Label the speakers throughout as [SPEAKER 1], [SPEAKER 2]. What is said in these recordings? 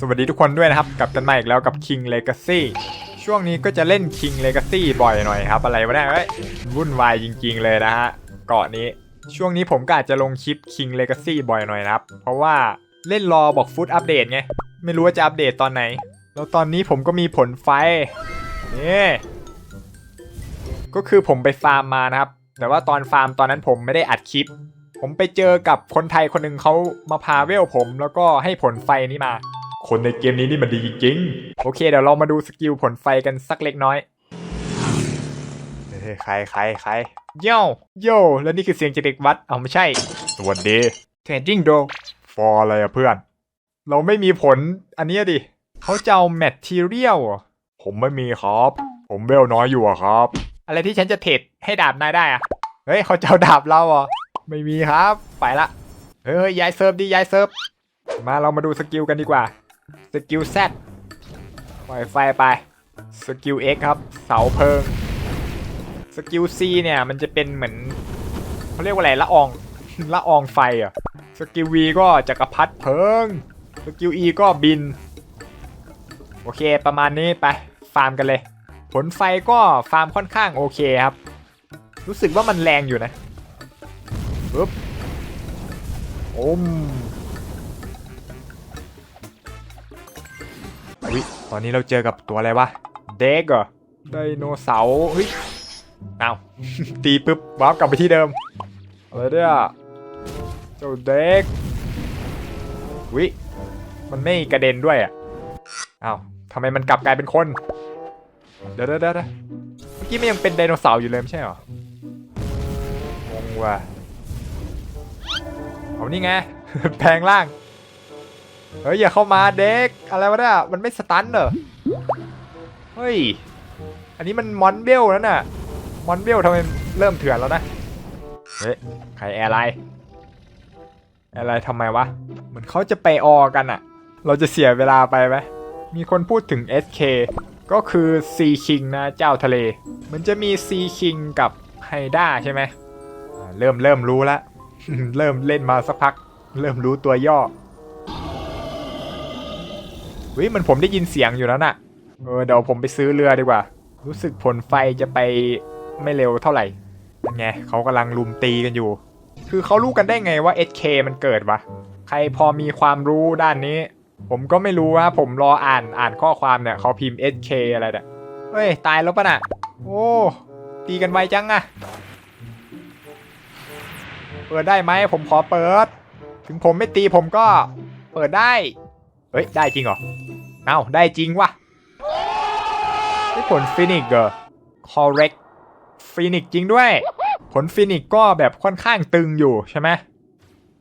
[SPEAKER 1] สวัสดีทุกคนด้วยนะครับ กลับกันมาอีกแล้วกับ King Legacy ช่วงนี้ก็จะเล่น King Legacy บ่อยหน่อยครับ อะไรวะเนี่ยเอ้ยวุ่นวายจริง ๆ เลยนะฮะเกาะนี้ ช่วงนี้ผมก็อาจจะลงคลิป King Legacy บ่อยหน่อยนะครับ เพราะว่าเล่นรอบอกฟุตอัปเดตไง ไม่รู้ว่าจะอัปเดตตอนไหน แล้วตอนนี้ผมก็มีผลไฟนี่ก็คือผมไปฟาร์มมานะครับ แต่ว่าตอนฟาร์มตอนนั้นผมไม่ได้อัดคลิป ผมไปเจอกับคนไทยคนหนึ่งเขามาพาเวลผม แล้วก็ให้ผลไฟนี้มา คนในเกมนี้นี่มันดีจริงๆโอเคเดี๋ยวเรามาดูสกิลผลไฟกันสักเล็กน้อยเฮ้ยใครใครใครโย่โย่แล้วนี่คือเสียงจากเด็กวัดเอาไม่ใช่ สวัสดีเทรดดิ้งโดฟออะไรอะเพื่อน เราไม่มีผลอันเนี้ยดิเขาจะเอาแมททีเรียลผมไม่มีครับ ผมเวลน้อยอยู่อะครับ อะไรที่ฉันจะเทรดให้ดาบนายได้อะเฮ้ยเขาจะเอาดาบเราเหรอไม่มีครับ ไปละเฮ้ยย้ายเซิร์ฟดิย้ายเซิร์ฟมาเรามาดูสกิลกันดีกว่า สกิล Z ปล่อยไฟไป สกิล X ครับ เสาเพลิง สกิล C เนี่ย มันจะเป็นเหมือนเขาเรียกว่าอะไรละอองละอองไฟอะ สกิล V ก็จักรพรรดิเพลิง สกิล E ก็บิน โอเคประมาณนี้ไป ฟาร์มกันเลย ผลไฟก็ฟาร์มค่อนข้างโอเคครับ รู้สึกว่ามันแรงอยู่นะปึ๊บอม ตอนนี้เราเจอกับตัวอะไรวะ เด็กเหรอ ไดโนเสาร์เฮ้ยเอาตีปึ๊บวาร์ปกลับไปที่เดิม อะไรเนี่ยเจ้าเด็ก วิ มันไม่กระเด็นด้วยอะอ้าวทำไมมันกลับกลายเป็นคน เดี๋ยวเดี๋ยวเดี๋ยวเมื่อกี้มันยังเป็นไดโนเสาร์อยู่เลยไม่ใช่เหรองงว่ะเอานี่ไงแพลงล่าง เฮ้ยอย่าเข้ามาเด็ก อะไรวะเนี่ยมันไม่สตันเหรอ เฮ้ย อันนี้มันมอนเบลนั่นน่ะ มอนเบลทำไมเริ่มเถื่อนแล้วนะ เฮ้ย ใครแอร์ไลน์แอร์ไลน์ทำไมวะ เหมือนเขาจะไปออกันอะเราจะเสียเวลาไปไหมมีคนพูดถึง SK ก็คือ Sea King นะเจ้าทะเล มันจะมี Sea King กับไฮด้าใช่ไหม เริ่มเริ่มรู้แล้ว เริ่มเล่นมาสักพัก เริ่มรู้ตัวย่อ วิมันผมได้ยินเสียงอยู่แล้วน่ะเออเดี๋ยวผมไปซื้อเรือดีกว่า รู้สึกผลไฟจะไปไม่เร็วเท่าไหร่นั่นไงเขากำลังลุมตีกันอยู่ คือเขารู้กันได้ไงว่า SK มันเกิดวะใครพอมีความรู้ด้านนี้ ผมก็ไม่รู้ว่าผมรออ่านอ่านข้อความเนี่ยเขาพิมพ์ SK อะไรเนี่ยเฮ้ยตายแล้วปะน่ะ โอ้ตีกันไวจังอะเปิดได้ไหมผมขอเปิด ถึงผมไม่ตีผมก็เปิดได้ เฮ้ย ได้จริงเหรอ เอาได้จริงวะผลฟินิกเหรอ correct ฟินิกจริงด้วย ผลฟินิกก็แบบค่อนข้างตึงอยู่ใช่ไหม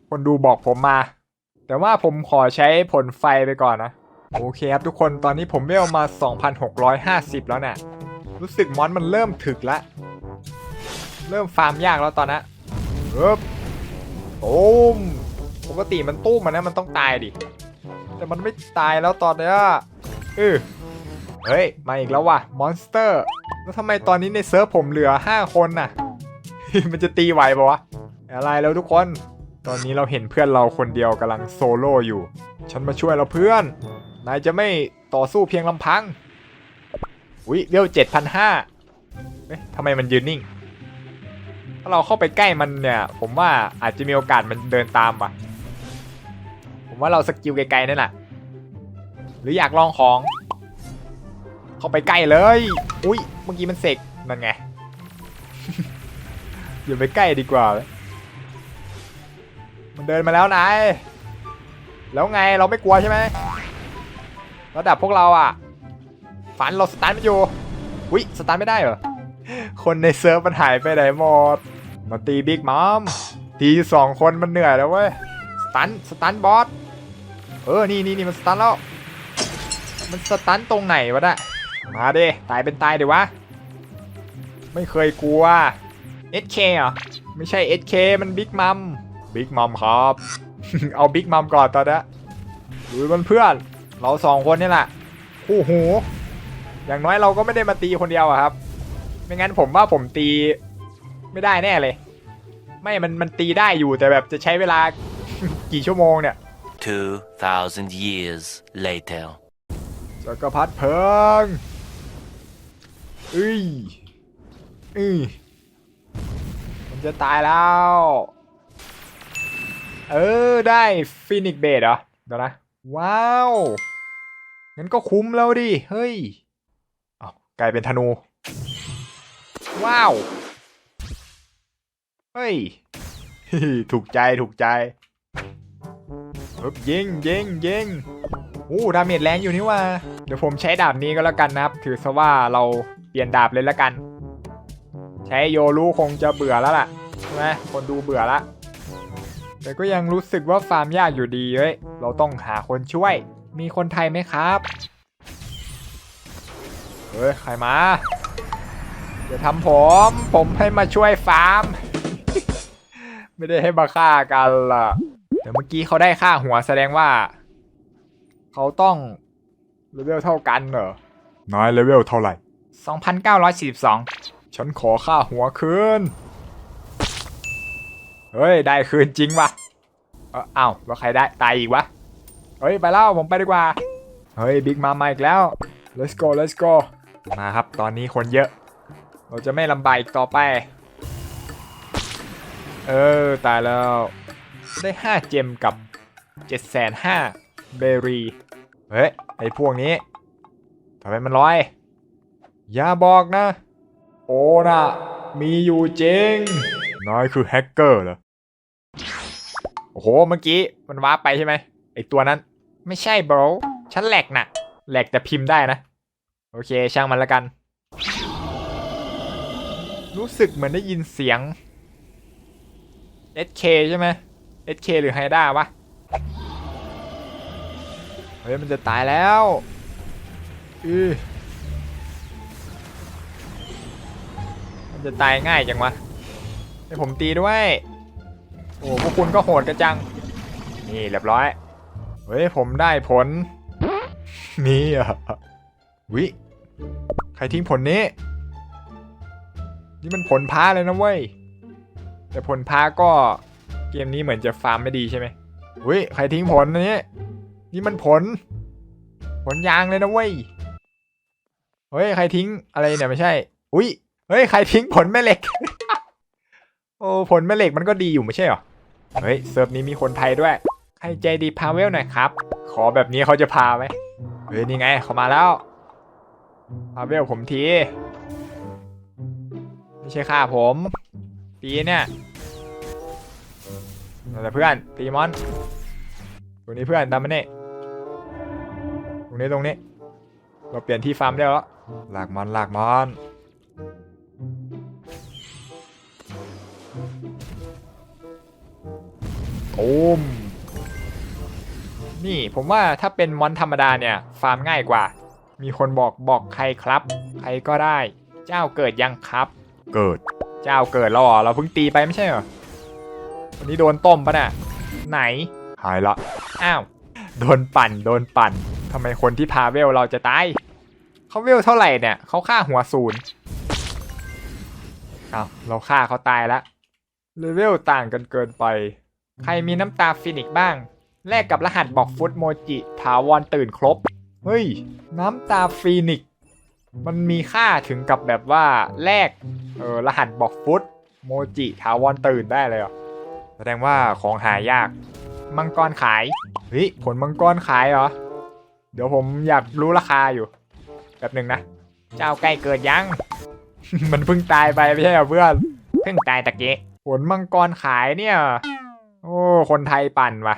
[SPEAKER 1] คนดูบอกผมมา แต่ว่าผมขอใช้ผลไฟไปก่อนนะ โอเคครับทุกคนตอนนี้ผมเวลมา 2,650 แล้วเนี่ยรู้สึกมอนมันเริ่มถึกแล้วเริ่มฟาร์มยากแล้วตอนนั้นปึ๊บตูมปกติมันตู้มมันนะมันต้องตายดิ แต่มันไม่ตายแล้วตอนเนี้ยเออเฮ้ย มาอีกแล้วว่ะ มอนสเตอร์ แล้วทำไมตอนนี้ในเซิร์ฟผมเหลือ 5 คนน่ะ มันจะตีไหวปะวะ อะไรแล้วทุกคน ตอนนี้เราเห็นเพื่อนเราคนเดียวกำลังโซโล่อยู่ ฉันมาช่วยเราเพื่อน นายจะไม่ต่อสู้เพียงลำพัง อุ๊ยเวลเจ็ดพันห้าเอ๊ะทำไมมันยืนนิ่ง ถ้าเราเข้าไปใกล้มันเนี่ย ผมว่าอาจจะมีโอกาสมันเดินตามว่ะ ว่าเราสกิลไกลๆนั่นแหละหรืออยากลองของ เข้าไปใกล้เลย อุ้ยเมื่อกี้มันเสกนั่นไงอย่าไปใกล้ดีกว่า มันเดินมาแล้วนายแล้วไงเราไม่กลัวใช่ไหมระดับพวกเราอะฝันเราสตาร์ทไม่อยู่อุ้ยสตาร์ทไม่ได้เหรอคนในเซิร์ฟมันหายไปไหนหมดมาตีบิ๊กมอมตีสองคนมันเหนื่อยแล้วเว้ยสตันสตันบอส เออ นี่นี่นี่มันสตันแล้ว มันสตันตรงไหนวะน่ะมาเดิตายเป็นตายเดี๋ยววะ ไม่เคยกลัว SK เหรอ ไม่ใช่ SK มันบิ๊กมัม บิ๊กมัมครับ เอาบิ๊กมัมก่อนตอนนี้ดูมันเพื่อนเราสองคนนี่แหละ คู่หู อย่างน้อยเราก็ไม่ได้มาตีคนเดียวอะครับ ไม่งั้นผมว่าผมตีไม่ได้แน่เลย ไม่ มัน มันตีได้อยู่แต่แบบจะใช้เวลากี่ชั่วโมงเนี่ย
[SPEAKER 2] 2,000 years later.
[SPEAKER 1] จักรพรรดิเพลิงเอ้ยเอ้ยมันจะตายแล้ว เออ ได้ฟินิกเบดเหรอ เดี๋ยวนะ ว้าว งั้นก็คุ้มแล้วดิ เฮ้ยเอากลายเป็นธนู ว้าว เฮ้ย ถูกใจ ถูกใจ ปึ๊บยิงยิงยิงอู้ดาเมจแรงอยู่นี่ว่า เดี๋ยวผมใช้ดาบนี้ก็แล้วกันนะครับ ถือซะว่าเราเปลี่ยนดาบเลยแล้วกัน ใช้โยรู้คงจะเบื่อแล้วล่ะใช่ไหมคนดูเบื่อละ แต่ก็ยังรู้สึกว่าฟาร์มยากอยู่ดีเว้ย เราต้องหาคนช่วย มีคนไทยไหมครับ เฮ้ย ใครมาอย่าทำผม ผมให้มาช่วยฟาร์ม ไม่ได้ให้มาฆ่ากันล่ะ แต่เมื่อกี้เขาได้ค่าหัวแสดงว่า เขาต้องเลเวลเท่ากันเหรอนายเลเวลเท่าไหร่ 2,942 ฉันขอค่าหัวคืน เฮ้ย ได้คืนจริงปะเอออ้าวแล้วใครได้ตายอีกวะ เฮ้ย ไปแล้วผมไปดีกว่า เฮ้ย บิ๊กมาใหม่อีกแล้ว let's go let's go มาครับ ตอนนี้คนเยอะ เราจะไม่ลำบากอีกต่อไป เออ ตายแล้ว ได้ 5 เจมกับ7,500เบรี เฮ้ย ไอพวกนี้ทำไมมันลอย อย่าบอกนะ โอ้นะมีอยู่จริง น้อยคือแฮกเกอร์เหรอ โอ้โห เมื่อกี้มันว้าไปใช่ไหม ไอตัวนั้น ไม่ใช่บรฉันแหลกน่ะ แหลกแต่พิมพ์ได้นะ โอเค ช่างมันละกัน รู้สึกเหมือนได้ยินเสียง SK ใช่ไหม SK หรือไฮด้าวะ เฮ้ย มันจะตายแล้วอือมันจะตายง่ายจังวะให้ผมตีด้วย โอ้พวกคุณก็โหดกันจัง นี่เรียบร้อย เฮ้ย ผมได้ผล นี่อะวิ ใครทิ้งผลนี้ นี่มันผลพ้าเลยนะเว้ย แต่ผลพ้าก็ เกมนี้เหมือนจะฟาร์มไม่ดีใช่ไหมวิใครทิ้งผลนี้นี่มันผล ผลยางเลยนะเว้ย เฮ้ย ใครทิ้งอะไรเนี่ยไม่ใช่ อุ้ย เฮ้ย ใครทิ้งผลแม่เหล็ก โอ้ ผลแม่เหล็กมันก็ดีอยู่ไม่ใช่เหรอ เฮ้ย เซิร์ฟนี้มีคนไทยด้วย ใครใจดีพาเวลหน่อยครับ ขอแบบนี้เขาจะพาไหมเฮ้ย นี่ไง เขามาแล้ว พาเวลผมที ไม่ใช่ค่าผมตีเนี่ย แหละเพื่อนตีมอนตรงนี้เพื่อนตามมาเนี่ยตรงนี้ตรงนี้ เราเปลี่ยนที่ฟาร์มได้แล้วลากมอนลากมอนโอมนี่ผมว่าถ้าเป็นมอนธรรมดาเนี่ย ฟาร์มง่ายกว่า มีคนบอกบอกใครครับ ใครก็ได้ เจ้าเกิดยังครับ เกิด เจ้าเกิดแล้วเหรอเราเพิ่งตีไปไม่ใช่เหรอ วันนี้โดนต้มปะน่ะ ไหน หายละ อ้าว โดนปั่น โดนปั่น ทำไมคนที่พาเวลเราจะตาย เขาเวลเท่าไหร่เนี่ย เขาฆ่าหัวศูนย์อ้าว เราฆ่าเขาตายแล้วเลเวลต่างกันเกินไป ใครมีน้ำตาฟินิกซ์บ้าง แลกกับรหัสบอกฟุตโมจิ ถาวรตื่นครบ เฮ้ย น้ำตาฟีนิกซ์มันมีค่าถึงกับแบบว่าแลกเออรหัสบอกฟุตโมจิถาวรตื่นได้เลยเหรอแส ดงว่าของหายาก มังกรขายเฮ้ยผลมังกรขายเหรอ เดี๋ยวผมอยากรู้ราคาอยู่แบบหนึ่งนะ เจ้าใกล้เกิดยัง มันเพิ่งตายไปไม่ใช่เหรอเพื่อน เพิ่งตายตะเกะผลมังกรขายเนี่ย โอ้ คนไทยปั่นว่ะ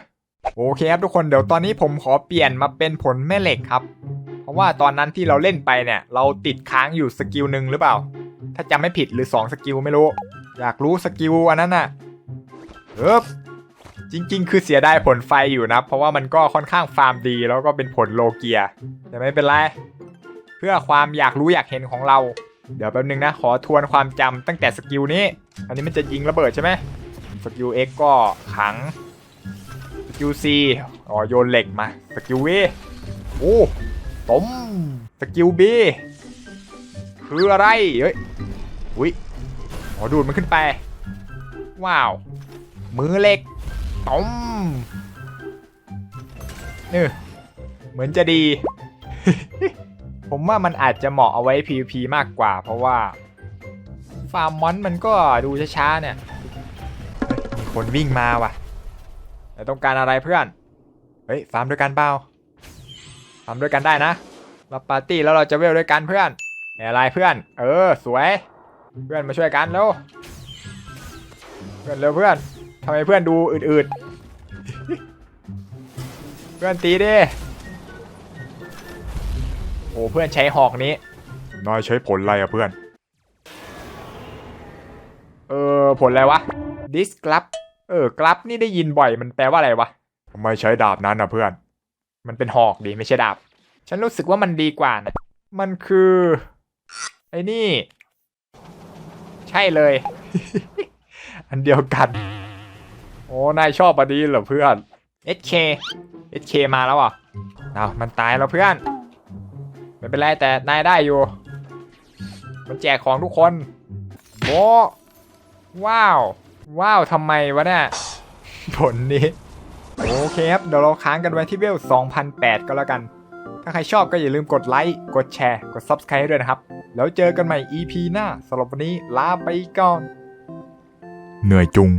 [SPEAKER 1] โอเคครับทุกคนเดี๋ยวตอนนี้ผมขอเปลี่ยนมาเป็นผลแม่เหล็กครับ เพราะว่าตอนนั้นที่เราเล่นไปเนี่ย เราติดค้างอยู่สกิลหนึ่งหรือเปล่า ถ้าจำไม่ผิดหรือ 2 สกิลไม่รู้ อยากรู้สกิลอันนั้นน่ะ เอ๊บจริง ๆ คือเสียดายผลไฟอยู่นะ เพราะว่ามันก็ค่อนข้างฟาร์มดีแล้วก็เป็นผลโลเกีย แต่ไม่เป็นไร เพื่อความอยากรู้อยากเห็นของเรา เดี๋ยวแป๊บนึงนะ ขอทวนความจำตั้งแต่สกิลนี้ อันนี้มันจะยิงระเบิดใช่ไหมสกิล X ก็ขัง สกิล C อ๋อโยนเหล็กมา สกิล V โอ้ต้มสกิล B คืออะไร เฮ้ย อุ้ยอ๋อดูดมันขึ้นไป ว้าว มือเหล็กต้มเออเหมือนจะดี ผมว่ามันอาจจะเหมาะเอาไว้ PVP มากกว่า เพราะว่า ฟาร์มมอนมันก็ดูช้าๆเนี่ยเฮ้ยมีคนวิ่งมาว่ะแต่ต้องการอะไรเพื่อน เฮ้ย ฟาร์มด้วยกันเปล่า ฟาร์มด้วยกันได้นะเราปาร์ตี้แล้วเราจะเวลด้วยกันเพื่อนอะไรเพื่อน เออ สวย เพื่อนมาช่วยกันเร็ว เพื่อนเร็วเพื่อน ทำไมเพื่อนดูอืดๆ เพื่อนตีดิ โอ้เพื่อนใช้หอกนี้
[SPEAKER 3] นายใช้ผลอะไรอะเพื่อน
[SPEAKER 1] เออผลอะไรวะ ดิสกลับ เออกลับนี่ได้ยินบ่อยมันแปลว่าอะไรวะ
[SPEAKER 3] ทำไมใช้ดาบนั้นอะเพื่อน
[SPEAKER 1] มันเป็นหอกดีไม่ใช่ดาบ ฉันรู้สึกว่ามันดีกว่านะ มันคือ ไอ้นี่ ใช่เลย อันเดียวกันโอ้นายชอบอันนี้เหรอเพื่อน SK SK มาแล้วอะเอามันตายแล้วเพื่อน ไม่เป็นไรแต่นายได้อยู่ มันแจกของทุกคนโอ้ว้าว ว้าวทำไมวะเนี่ย ผลนี้ โอเคครับ เดี๋ยวเราค้างกันไว้ที่เวล2008 ก็แล้วกัน ถ้าใครชอบก็อย่าลืมกดไลค์ กดแชร์ กด Subscribe ให้ด้วยนะครับ แล้วเจอกันใหม่ EP หน้าสำหรับวันนี้ลาไปก่อน
[SPEAKER 3] เหนื่อยจุง